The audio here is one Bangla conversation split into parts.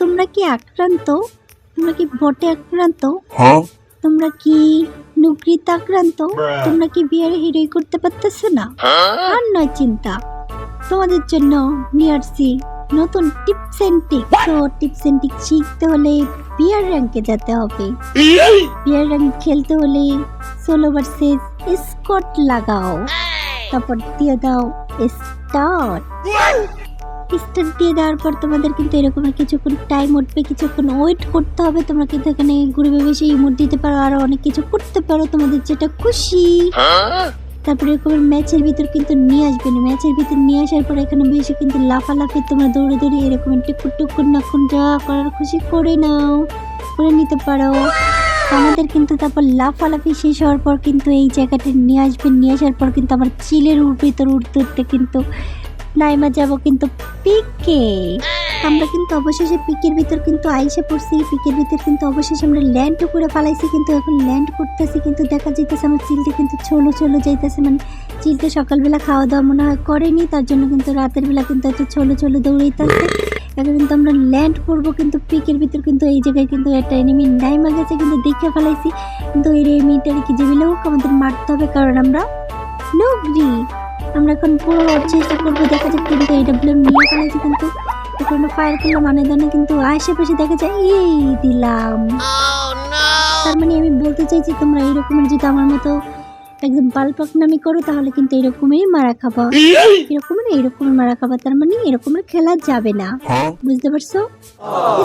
তোমরা কি আক্রান্ত? তোমরা কি বটে আক্রান্ত? তোমরা কি নুকরিতে আক্রান্ত? তোমরা কি বিয়ারে হিরোই করতে পারতেছো না? আর নয় চিন্তা। তোমাদের জন্য নিয়ে আসছি নতুন টিপস এন্ড টিক্স তো টিপস এন্ড টিক্স শিখতে হলে বিয়ার র্যাঙ্কে যেতে হবে। বিয়ার র্যাঙ্ক খেলতে হলে সোলো ভার্সেস স্কট লাগাও। তারপর দিয়ে দাও স্টার্ট স্টার্ট দিয়ে দেওয়ার পর তোমাদের কিন্তু এরকম কিছুক্ষণ টাইম উঠবে, কিছুক্ষণ ওয়েট করতে হবে। তোমরা কিন্তু এখানে ঘুরে বেশি ইমোট দিতে পারো, আরও অনেক কিছু করতে পারো। তোমাদের যেটা খুশি। তারপরে এরকম ম্যাচের ভিতর কিন্তু নিয়ে আসবেন ম্যাচের ভিতর নিয়ে আসার পর এখানে বেশি কিন্তু লাফালাফি তোমরা দৌড়ে দৌড়ে এরকম টুকুর টুকুর নাকুন যা করার খুশি করে নাও, করে নিতে পারো। আমাদের কিন্তু তারপর লাফালাফি শেষ হওয়ার পর কিন্তু এই জায়গাটা নিয়ে আসবেন নিয়ে আসার পর কিন্তু আমার চিলের ভিতর উঠতে উঠতে কিন্তু নাইমা যাব কিন্তু পিকে। আমরা কিন্তু অবশেষে পিকের ভিতর কিন্তু আইসে পড়ছি, পিকের ভিতর কিন্তু অবশেষে আমরা ল্যান্ডও করে ফালাইছি কিন্তু এখন ল্যান্ড করতেছি কিন্তু দেখা যাইতেছে আমার চিলটা কিন্তু চলো চলো যাইতেছে। মানে চিলটা সকালবেলা খাওয়া দাওয়া মনে হয় করেনি, তার জন্য কিন্তু রাতের বেলা কিন্তু এত চলো চলো দৌড়াইতেছে। এখন কিন্তু আমরা ল্যান্ড করব কিন্তু পিকের ভিতর কিন্তু এই জায়গায় কিন্তু একটা এনিমি নাইমা গেছে কিন্তু দেখে ফেলাইছি। কিন্তু এই এনিমিটার কি হোক আমাদের মারতে হবে, কারণ আমরা নগরি আমরা এখন পুরো চেষ্টা করব। দেখা যাক কিন্তু এই ডাব্লিউ নিয়ে ফেলেছি কিন্তু। এখন ফায়ার করলাম মানে দানে কিন্তু আশেপাশে দেখা যায় এই দিলাম। তার মানে আমি বলতে চাইছি তোমরা এইরকমের যদি আমার মতো একদম পালপাকনামি করো তাহলে কিন্তু এরকমই মারা খাবা। এরকমের এইরকমের মারা খাবা। তার মানে এরকমের খেলা যাবে না। বুঝতে পারছ?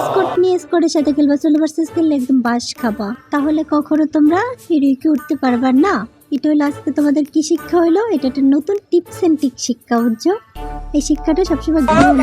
স্কট নিয়ে স্কটের সাথে খেলবা চলে ভার্সেস খেললে একদম বাস খাবা। তাহলে কখনো তোমরা হিরোইকে উঠতে পারবা না। এটা হলো আজকে তোমাদের কি শিক্ষা হলো? এটা একটা নতুন টিপস অ্যান্ড টিক শিক্ষা, বুঝছ? এই শিক্ষাটা সবসময় গ্রহণ